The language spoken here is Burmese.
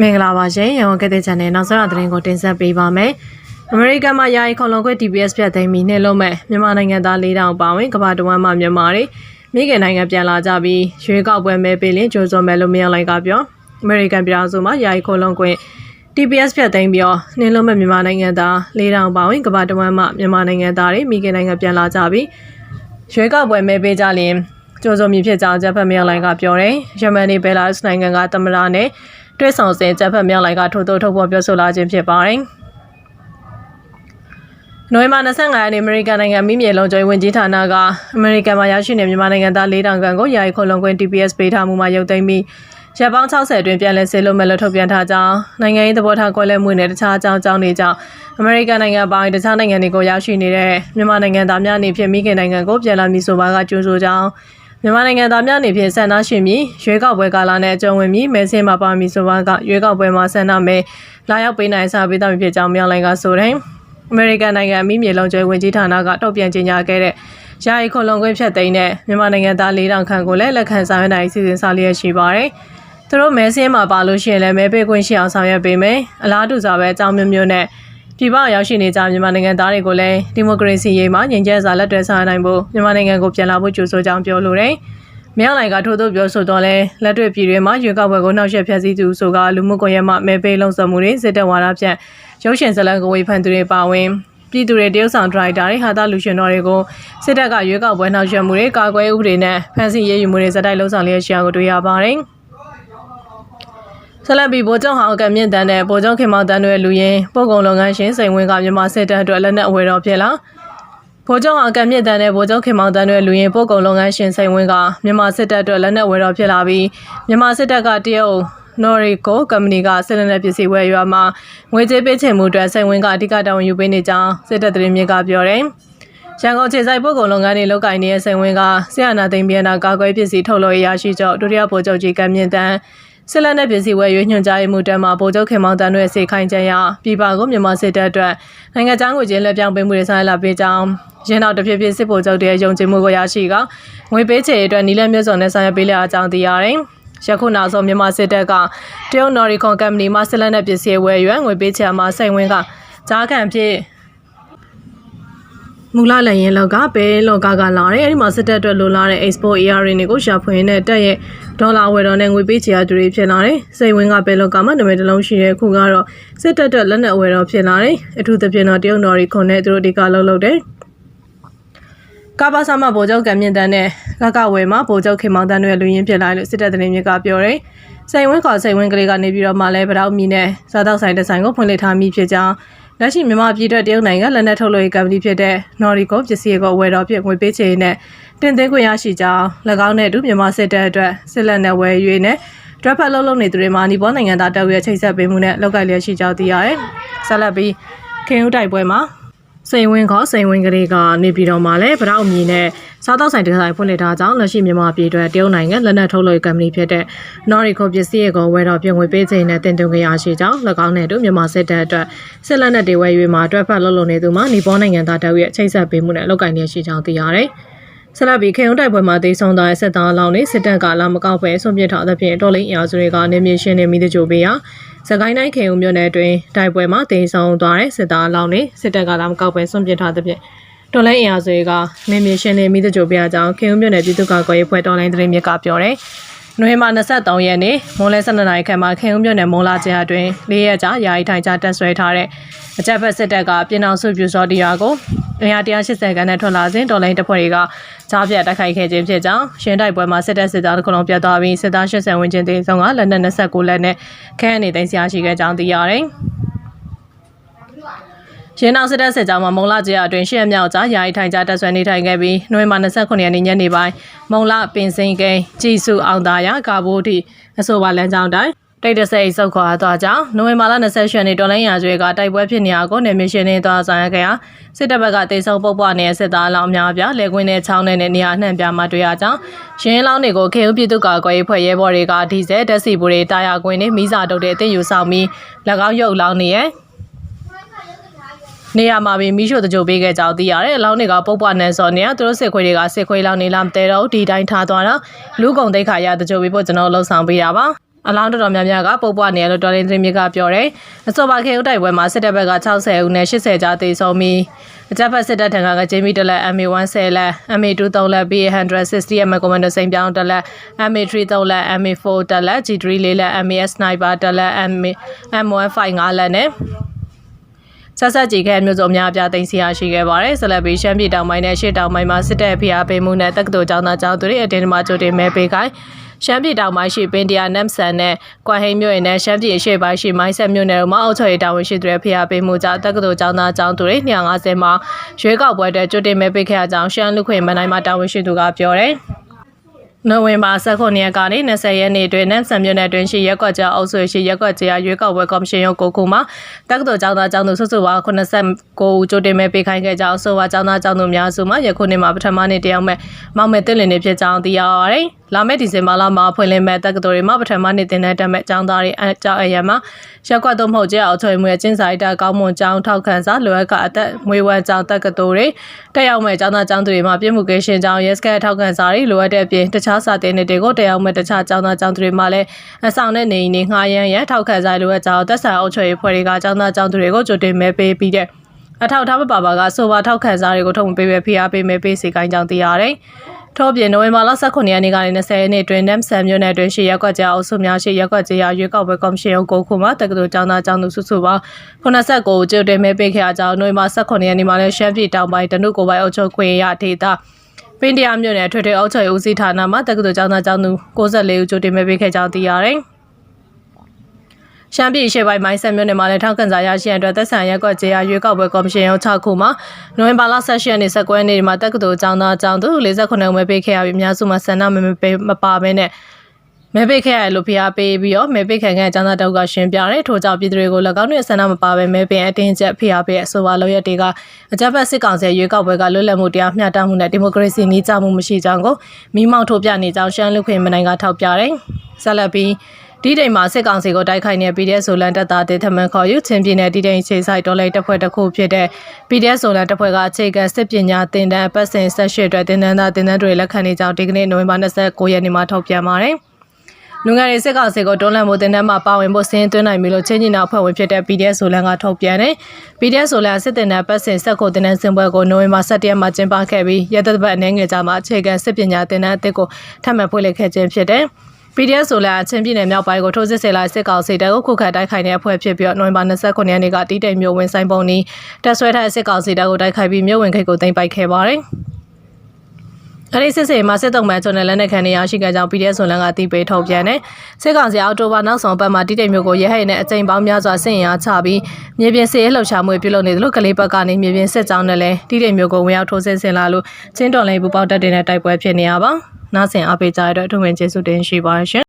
မင်္ဂလာပါရှင်ရန်ကုန်ကတဲ့ channel နောက်ဆုံးရသတင်းကိုတင်ဆက်ပေးပါမယ်။အမေရိကန်မှာယာယီခေါလုံခွင့် TPS ပြတ်သိမ်းပြီးနှလုံးမဲ့မြန်မာနိုင်ငံသား၄တောင်ပါဝင်ကမ္ဘာတဝန်းမှာမြန်မာတွေမိခင်နိုင်ငံပြန်လာကြပြီးရွေးကောက်ပွဲမဲပေးလင်းကြိုးစုံမဲ့လို့မရလိုက်ကပြောအမေရိကန်ပြည်ထောင်စုမှာယာယီခေါလုံခွင့် TPS ပြတ်သိမ်းပြီးတော့နှလုံးမဲ့မြန်မာနိုင်ငံသား၄တောင်ပါဝင်ကမ္ဘာတဝန်းမှာမြန်မာနိုင်ငံသားတွေမိခင်နိုင်ငံပြန်လာကြပြီးရွေးကောက်ပွဲမဲပေးကြလင်ကြိုးစုံမြဖြစ်ကြောင်းဂျပန်မြောက်လိုက်ကပြောတယ်။ယမန်နီဘယ်လာရုစ်နိုင်ငံကသမ္မတနဲ့ တွဲဆောင်စဉ်ဂျပန်မြောက်လိုက်ကထိုးထိုးထုတ်ဖော်ပြောဆိုလာခြင်းဖြစ်ပါတယ်။နိုဝင်ဘာ25ရက်နေ့အမေရိကန်နိုင်ငံမိမြေလုံးကျွေးဝင်ကြီးဌာနကအမေရိကန်မှာရောက်ရှိနေမြန်မာနိုင်ငံသား၄တောင်ခန့်ကိုယာယီခုံလုံခွင့် TPS ပေးထားမှုမှာရုပ်သိမ်းပြီးရက်ပေါင်း60အတွင်းပြန်လည်ဆေးလို့မဲ့လို့ထုတ်ပြန်ထားကြောင်းနိုင်ငံရေးသဘောထားကွဲလွဲမှုနဲ့တခြားအကြောင်းအကြောင်းတွေကြောင့်အမေရိကန်နိုင်ငံအပိုင်းတခြားနိုင်ငံတွေကိုရောက်ရှိနေတဲ့မြန်မာနိုင်ငံသားများအနေဖြင့်မိခင်နိုင်ငံကိုပြန်လာမည်ဆိုပါကကြိုးဆိုကြောင်း မြန်မာနိုင်ငံသားများအနေဖြင့်ဆန္ဒရှင်ပြီးရွေးကောက်ပွဲကာလနဲ့အကြုံဝင်ပြီးမဲဆင်းမှာပါမည်ဆိုပါကရွေးကောက်ပွဲမှာဆန္ဒမဲလာရောက်ပေးနိုင်စာပေးတော်မူဖြစ်ကြောင်းမြောက်လိုင်းကဆိုတယ်အမေရိကန်နိုင်ငံမိမြေလုံးကျွေးဝင်ကြီးဌာနကတောက်ပြန်ကြေညာခဲ့တဲ့ယာယီခုံလုံခွင့်ဖြတ်သိမ်းတဲ့မြန်မာနိုင်ငံသား၄တောင်ခန့်ကိုလည်းလက်ခံဆောင်ရွက်နိုင်စီစဉ်ဆောင်လျက်ရှိပါတယ်။သူတို့မဲဆင်းမှာပါလို့ရှိရင်လည်းမဲပေးခွင့်ရှိအောင်ဆောင်ရွက်ပေးမယ်။အလားတူစွာပဲအကြောင်းမျိုးမျိုးနဲ့ ပြည်ပရောက်ရှိနေကြမြန်မာနိုင်ငံသားတွေကိုလည်းဒီမိုကရေစီရေးမှာငြိမ်းချမ်းစွာလက်တွဲဆောင်ရွက်နိုင်ဖို့မြန်မာနိုင်ငံကိုပြန်လာဖို့ကြိုးဆိုကြောင်းပြောလိုတယ်။မြောက်နိုင်ကထို့သို့ပြောဆိုတော့လဲလက်တွေ့ပြည်တွင်းမှာရွေးကောက်ပွဲကိုနှောက်ယှက်ဖျက်ဆီးသူဆိုကလူမှုကွန်ရက်မှာမဲပေးလုံဆောင်မှုတွေစစ်တပ်ဝါဒဖြန့်ရုပ်ရှင်ဇာတ်လမ်းကိုဝေဖန်သူတွေပါဝင်ပြည်သူတွေတရုတ်ဆောင်ဒရိုက်တာတွေဟာတာလူရှင်တော်တွေကိုစစ်တပ်ကရွေးကောက်ပွဲနှောက်ယှက်မှုတွေကာကွယ်ဥပဒေနဲ့ဖမ်းဆီးရေးယူမှုတွေဇက်တိုက်လှုံ့ဆော်လျက်ရှိအောင်ကိုတွေ့ရပါတယ်။ ဆက်လက်ပြီးဗိုလ်ချုပ်ဟောင်းကမြင့်တန်းတဲ့ဗိုလ်ချုပ်ခင်မောင်တန်းတို့ရဲ့လူရင်းပို့ကုန်လုပ်ငန်းရှင်စိန်ဝင်းကမြန်မာစစ်တပ်အတွက်လက်နက်အဝယ်တော်ဖြစ်လာဗိုလ်ချုပ်ဟောင်းကမြင့်တန်းတဲ့ဗိုလ်ချုပ်ခင်မောင်တန်းတို့ရဲ့လူရင်းပို့ကုန်လုပ်ငန်းရှင်စိန်ဝင်းကမြန်မာစစ်တပ်အတွက်လက်နက်ဝယ်တော်ဖြစ်လာပြီးမြန်မာစစ်တပ်ကတရုတ်နော်ရီကိုကုမ္ပဏီကဆက်လက်ပစ္စည်းဝယ်ရွာမှာငွေကြေးပေးချေမှုအတွက်စိန်ဝင်းကအဓိကတာဝန်ယူပေးနေကြောင်းစစ်တပ်သတင်းမြစ်ကပြောတယ်။ရန်ကုန်ခြေဆိုင်ပို့ကုန်လုပ်ငန်းတွေလုပ်ကိုင်နေတဲ့စိန်ဝင်းကဆီယနာသိန်းပြန်နာကာကွယ်ပစ္စည်းထုတ်လုပ်ရရှိကြောဒုတိယဗိုလ်ချုပ်ကြီးကမြင့်တန်း စစ်လက်နက်ပစ္စည်းဝယ်ရွေးညွှန်ကြားမှုတက်မှာဗိုလ်ချုပ်ခင်မောင်တန်းတို့ရဲ့စေခိုင်းချက်အရပြည်ပကိုမြန်မာစစ်တပ်အတွက်နိုင်ငံခြားငွေကြေးလက်ပြောင်းပေးမှုတွေဆိုင်လာပေးကြောင်းရင်းနောက်တစ်ဖြစ်ဖြစ်စစ်ဗိုလ်ချုပ်တွေရဲ့ယုံကြည်မှုကိုရရှိကငွေပေးချေအတွက်နီလက်မျိုးစုံနဲ့ဆောင်ရွက်ပေးလာကြောင်းသိရတယ်။ယခုနောက်ဆုံးမြန်မာစစ်တပ်ကတရုတ်နော်ရီကွန်ကမ္ပဏီမှစစ်လက်နက်ပစ္စည်းဝယ်ရွယ်ငွေပေးချေမှာစိန်ဝင်းကကြားခံဖြစ် မူလလည်းရင်လောက်ကပဲလောကကလာတယ်အဲ့ဒီမှာစစ်တပ်အတွက်လိုလာတဲ့ export AR တွေကိုရှာဖွေနေတဲ့တက်ရဲ့ဒေါ်လာဝယ်တော်နဲ့ငွေပေးချေရသူတွေဖြစ်လာတယ်စိတ်ဝင်ကပဲလောကမှာနာမည်တစ်လုံးရှိတဲ့ခုကတော့စစ်တပ်အတွက်လက်နက်ဝယ်တော်ဖြစ်လာတယ်အထူးသဖြင့်တော့တရုတ်နော်ရီခွန်နဲ့သူတို့ဒီကလှုပ်လှုပ်တယ်ကဘာစာမဗိုလ်ချုပ်ကမြင့်တန်းနဲ့ကကဝဲမှာဗိုလ်ချုပ်ခင်မောင်တန်းတို့ရဲ့လူရင်းဖြစ်လာလို့စစ်တပ်သတင်းမြစ်ကပြောတယ်စိန်ဝင်းခေါ်စိန်ဝင်းကလေးကနေပြီးတော့မှလည်းဗတောက်မီနဲ့စားတောက်ဆိုင်တစ်ဆိုင်ကိုဖွင့်လှစ်ထားမိဖြစ်ကြောင်း လက်ရှိမြန်မာပြည်အတွက်တရုတ်နိုင်ငံလက်နက်ထုတ်လုပ်ရေးကမ္ဘာဖြစ်တဲ့ Nordico ပစ္စည်းကိုဝယ်တော်ဖြစ်ငွေပေးချေနဲ့တင်သွင်းခွင့်ရရှိကြောင်း၎င်းနဲ့အတူမြန်မာစစ်တပ်အတွက်စစ်လက်နက်ဝယ်ရွေးနဲ့ဒရက်ဖက်လုံးလုံးနေသူတွေမှာနီပေါ်နိုင်ငံသားတပ်ရဲ့ချိတ်ဆက်ပေးမှုနဲ့လောက်ကိုက်လျက်ရှိကြောင်းသိရတယ်။ဆက်လက်ပြီးခင်ဦးတိုက်ပွဲမှာ စိန်ဝင်းခေါ်စိန်ဝင်းကလေးကနေပြည်တော်မှာလည်းဗရောက်အမည်နဲ့စားတောက်ဆိုင်တစ်ဆိုင်ဖွင့်လှစ်ထားကြောင်းလက်ရှိမြန်မာပြည်အတွက်တရုတ်နိုင်ငံလက်နက်ထုတ်လုပ်ရေးကမ္ပဏီဖြစ်တဲ့ Nordico ပစ္စည်းရဲ့ကိုဝယ်တော်ပြင်ငွေပေးခြင်းနဲ့တင်သွင်းကြရရှိကြောင်း၎င်းနဲ့အတူမြန်မာစစ်တပ်အတွက်စစ်လက်နက်တွေဝယ်၍မှာအတွက်ဖက်လုံးလုံးနေသူမှာနီပေါ်နိုင်ငံသားတပ်ရဲ့ချိတ်ဆက်ပေးမှုနဲ့လောက်ကိုက်လျက်ရှိကြောင်းသိရတယ်။ဆက်လက်ပြီးခေုံတိုက်ပွဲမှာဒေဆုံးသွားတဲ့စစ်သားအလောင်းတွေစစ်တပ်ကလာမကောက်ပဲဆွန့်ပစ်ထားသဖြင့်တော်လိန်အရာစုတွေကနေမြေရှင်းနေမိတဲ့ကြိုပေးရာ စကိုင်းတိုင်းခေုံမြို့နယ်အတွင်းတိုက်ပွဲမှာဒေဆုံးသွားတဲ့စစ်သားအလောင်းတွေစစ်တပ်ကလာမကောက်ပဲဆွန့်ပစ်ထားသဖြင့်တော်လိုင်းအင်အားစုတွေကနေမြေရှင်းနေမိတဲ့ကြိုပေးအကြောင်းခေုံမြို့နယ်ပြည်သူ့ကာကွယ်ရေးဖွဲ့တော်လိုင်းသတင်းမြစ်ကပြောတယ်။နိုဝင်ဘာ23ရက်နေ့မွန်လဲ12နာရီခန့်မှာခေုံမြို့နယ်မွန်လာကျင်းအတွင်း၄ရက်ကြာယာယီထိုင်ချတက်ဆွဲထားတဲ့ အကြက်ဖက်စစ်တပ်ကပြည်တော်စုပြူစောတီရွာကိုအင်အား180ခန်းနဲ့ထွက်လာစဉ်တော်လိုင်းတပ်ဖွဲ့တွေကကြားပြတ်တိုက်ခိုက်ခဲ့ခြင်းဖြစ်ကြောင်းရှင်းတိုက်ပွဲမှာစစ်တပ်စစ်သားတစ်ခုလုံးပြတ်သွားပြီးစစ်သား80ဝန်းကျင်သေဆုံးကလက်နက်29လက်နဲ့ခန်းအနေသိမ်းဆရာရှိခဲ့ကြောင်းသိရတယ်။ရင်းနောက်စစ်တပ်စစ်ကြောင်းမှာမုံလာကျရအတွင်းရှစ်မြောက်ကြားယာယီထိုင်ကြတက်ဆွဲနေထိုင်ခဲ့ပြီးနိုဝင်ဘာ29ရက်နေ့ညနေပိုင်းမုံလာပင်စင်ကိန်းကြည်စုအောင်သားရကာဘိုးတီအဆိုပါလမ်းကြောင်းတိုင်း တိတ်တဆိတ်စုတ်ခွာသွားကြောင်းနိုဝင်ဘာလ20ရက်နေ့တော်လိုင်းရာကျွေကတိုက်ပွဲဖြစ်နေရကိုနေမရှင်နေသွားဆောင်ရခဲ့ရာစစ်တပ်ဘက်ကတေဆုံပုတ်ပွားနေတဲ့စစ်သားအလောင်းများပြလေကွင်းနဲ့ချောင်းနဲ့နေရာနှံ့ပြမှာတွေ့ရကြောင်းရင်းလောင်းတွေကိုခေဦးပြည်သူ့ကာကွယ်ရေးဖွဲ့ရဲဘော်တွေကဒီဇယ်တက်စီဘူတွေတာယာကွင်းနဲ့မိစာတုတ်တဲ့အသင်းယူဆောင်ပြီး၎င်းရုပ်လောင်းနေရဲ့နေရာမှာပင်မိရှို့တကြိုပေးခဲ့ကြောင်းသိရတယ်။အလောင်းတွေကပုတ်ပွားနေစော်နေရသူတို့စစ်ခွေးတွေကစစ်ခွေးလောင်းနေလားမတဲတော့ဒီတိုင်းထားသွားတော့လူကုံတိတ်ခါရတကြိုပေးဖို့ကျွန်တော်လှုံ့ဆော်ပေးတာပါ။ အလောင်းတော်တော်များများကပုတ်ပွားနေရလို့တော်လင်းသတင်းမြစ်ကပြောတယ်။အစောပါခေဦးတိုက်ပွဲမှာစစ်တပ်ဘက်က60ဦးနဲ့80ကြားသေဆုံးပြီးအကြမ်းဖက်စစ်တပ်ထံကဂျေမီတလက် MA10 လက် MA2 3လက် BA160 ရဲ့မကွန်မန်ဒိုစိန်ပြောင်းတလက် MA3 3လက် MA4 တလက် G3 4လက် MA Sniper တလက် MA M15 5 လက်နဲ့ဆက်ဆက်ကြည်ခဲ့မျိုးစုံအများအပြားတင်စီရရှိခဲ့ပါတယ်ဆက်လက်ပြီးရှမ်းပြည်တောင်ပိုင်းနဲ့ရှေ့တောင်ပိုင်းမှာစစ်တပ်ဖိအားပေးမှုနဲ့တက္ကသိုလ်ကျောင်းသားကျောင်းသူတွေအတင်းအဓမ္မကြိုတင်မဲပေးခိုင်း ရှမ်းပြည်တောင်ပိုင်းရှိပင်တရာနမ်ဆန်နဲ့ကွမ်ဟိန်းမြို့နယ်နဲ့ရှမ်းပြည်အရှေ့ပိုင်းရှိမိုင်းဆက်မြို့နယ်တို့မှာအုပ်ချုပ်ရေးတာဝန်ရှိသူတွေဖိအားပေးမှုကြောင့်တက္ကသိုလ်ကျောင်းသားကျောင်းသူတွေ250မှာရွေးကောက်ပွဲအတွက်ကြိုတင်မဲပေးခဲ့ရကြောင်းရှမ်းလူခွင့်မန်တိုင်းမှာတာဝန်ရှိသူကပြောတယ်နိုဝင်ဘာ19ရက်ကနေ20ရက်နေ့တွင်နမ်ဆန်မြို့နယ်တွင်ရှိရက်ကွက်ကြားအုပ်စုရှိရက်ကွက်ကြားရွေးကောက်ပွဲကော်မရှင်ရုံးကိုကူမှာတက္ကသိုလ်ကျောင်းသားကျောင်းသူစုစုပေါင်း89ဦးကြိုတင်မဲ့ပေးခိုင်းခဲ့ကြောင်းဆိုပါကျောင်းသားကျောင်းသူများစုမှာယခုနှစ်မှာပထမနှစ်တယောက်မဲ့မောင်မဲ့တင်လင်းနေဖြစ်ကြောင်းသိရပါတယ်။ လာမယ့်ဒီဇင်ဘာလမှာဖွင့်လှစ်မဲ့တက္ကသိုလ်တွေမှာပထမနှစ်တင်တဲ့တက်မဲ့ကျောင်းသားတွေအကြောင်းအရာမှာရက်ကွက်တော့မဟုတ်ကြအောင်ချွေမှုရဲ့ကျင်းစာရိတာကောင်းမွန်ကျောင်းထောက်ခံစာလိုအပ်ကအသက်မွေးဝမ်းကျောင်းတက္ကသိုလ်တွေတက်ရောက်မဲ့ကျောင်းသားကျောင်းသူတွေမှာပြည်မှုကေရှင်ကျောင်းရက်စကထောက်ခံစာတွေလိုအပ်တဲ့အပြင်တခြားစာတင်တွေကိုတက်ရောက်မဲ့တခြားကျောင်းသားကျောင်းသူတွေမှာလည်းအဆောင်တဲ့နေနေငှားရမ်းရန်ထောက်ခံစာလိုအပ်ကြောင်းသက်ဆိုင်အုပ်ချုပ်ရေးဖွဲ့တွေကကျောင်းသားကျောင်းသူတွေကိုကြိုတင်မဲပေးပြီးတဲ့အထောက်အထားမပါပါကဆိုပါထောက်ခံစာတွေကိုထုတ်မပေးပဲဖိအားပေးမဲပေးစီကိုင်းကြောင်းသိရတယ်။ ထို့ပြင်နိုဝင်ဘာလ18ရက်နေ့ကနေ20ရက်နေ့တွင်နမ်ဆန်မြို့နယ်တွင်ရှိရက်ကွက်ကြားအုပ်စုများရှိရက်ကွက်ကြားရွေးကောက်ပွဲကော်မရှင်ရုံးကိုခုမှတက္ကသိုလ်ကျောင်းသားကျောင်းသူစုစုပေါင်း89ဦးကြိုတင်မဲပေးခဲ့ကြကြောင်းနိုဝင်ဘာ18ရက်နေ့မှာလည်းရှမ်းပြည်တောင်ပိုင်းတနုကိုပိုင်းအုပ်ချုပ်ခွင့်ရဒေသပင်တရာမြို့နယ်ထွေထွေအုပ်ချုပ်ရေးဦးစီးဌာနမှတက္ကသိုလ်ကျောင်းသားကျောင်းသူ64ဦးကြိုတင်မဲပေးခဲ့ကြောင်းသိရတယ်။ ရှမ်းပြည်ရှေ့ပိုင်းမိုင်းဆက်မြို့နယ်မှာလည်းထောက်ခံစာရရှိရန်အတွက်သက်ဆိုင်ရက်ကွက်ကျေးရွေးကောက်ပွဲကော်မရှင်ရုံး6ခုမှာနိုဝင်ဘာလ16ရက်နေ့19ရက်နေ့မှာတက္ကသိုလ်ကျောင်းသားကျောင်းသူ48ဦးမဲပေးခဲ့ရပြီးအများစုမှာဆန္ဒမပေးမပါဘဲနဲ့မဲပေးခဲ့ရလို့ဖိအားပေးပြီးတော့မဲပေးခံခဲ့ကျောင်းသားတောက်ကရှင်းပြတယ်ထို့ကြောင့်ပြည်သူတွေကို၎င်းတို့ဆန္ဒမပါဘဲမဲပေးအတင်းကျပ်ဖိအားပေးအဆိုပါလို့ရတဲ့ကအကြမ်းဖက်စစ်ကောင်စီရွေးကောက်ပွဲကလွတ်လပ်မှုတရားမျှတမှုနဲ့ဒီမိုကရေစီနည်းကျမှုမရှိကြောင်းကိုမိမောက်ထုတ်ပြနေကြောင်းရှမ်းလူခွင့်မနိုင်ကထောက်ပြတယ်ဆက်လက်ပြီး ဒီတိမ်မှာစစ်ကောင်စီကိုတိုက်ခိုက်နေ PDF ဆိုလန်တပ်သားတေထမန်ခေါ်ယူချင်းပြည်နယ်ဒီတိမ်ခြေဆိုင်တော်လိုက်တပ်ဖွဲ့တစ်ခုဖြစ်တဲ့ PDF ဆိုလန်တပ်ဖွဲ့ကအခြေခံစစ်ပညာသင်တန်းအပတ်စဉ်ဆက်ရှိအတွက်သင်တန်းသားသင်တန်းတွေလက်ခံနေကြောင်းဒီကနေ့နိုဝင်ဘာ29ရက်နေ့မှာထုတ်ပြန်ပါတယ်။လူငယ်တွေစစ်ကောင်စီကိုတွန်းလှန်မှုတင်တန်းမှာပါဝင်ဖို့စင်းသွင်းနိုင်ပြီလို့ချင်းကြီးနာအဖွဲ့ဝင်ဖြစ်တဲ့ PDF ဆိုလန်ကထုတ်ပြန်တယ်။ PDF ဆိုလန်စစ်တင်တန်းပတ်စဉ်ဆက်ကိုတင်တန်းစင်ပွဲကိုနိုဝင်ဘာ17ရက်မှာကျင်းပခဲ့ပြီးရသက်ပတ်အနေငယ်ကြမှာအခြေခံစစ်ပညာတင်တန်းအသစ်ကိုထပ်မံဖွင့်လှစ်ခဲ့ခြင်းဖြစ်တယ်။ PDF ဆိုလာချင်းပြည်နယ်မြောက်ပိုင်းကိုထိုးစစ်ဆင်လာစစ်ကောင်စီတပ်ကိုခုခံတိုက်ခိုက်တဲ့အဖွဲ့ဖြစ်ပြီးနိုဝင်ဘာ29ရက်နေ့ကတီးတိမ်မြို့ဝင်ဆိုင်ပုံနီးတပ်ဆွဲထားတဲ့စစ်ကောင်စီတပ်ကိုတိုက်ခိုက်ပြီးမြို့ဝင်ခိတ်ကိုသိမ်းပိုက်ခဲ့ပါတယ်။ အဲဒီစစ်စေးမှာစစ်တုံးမှန်ချုံနဲ့လက်နက်ခံနေရရှိကြကြောင်း PDF ဆိုလန်ကတီးပေးထုတ်ပြန်တယ်။စစ်ကောင်စီအော်တိုဘာနောက်ဆောင်ပတ်မှာတီးတိမ်မြို့ကိုရဲဟဲ့နဲ့အကြိမ်ပေါင်းများစွာဆင်ရချပြီးမြေပြင်စစ်ရေးလှုပ်ရှားမှုပြုလုပ်နေတယ်လို့ကလေးဘက်ကနေမြေပြင်စစ်ကြောင်းနဲ့လည်းတီးတိမ်မြို့ကိုဝင်ရောက်ထိုးစစ်ဆင်လာလို့ချင်းတော်လိုင်းပူပေါက်တက်တဲ့တိုက်ပွဲဖြစ်နေရပါ။နားဆင်အားပေးကြတဲ့အတွက်အထူးဝင်ကျေးဇူးတင်ရှိပါရှင်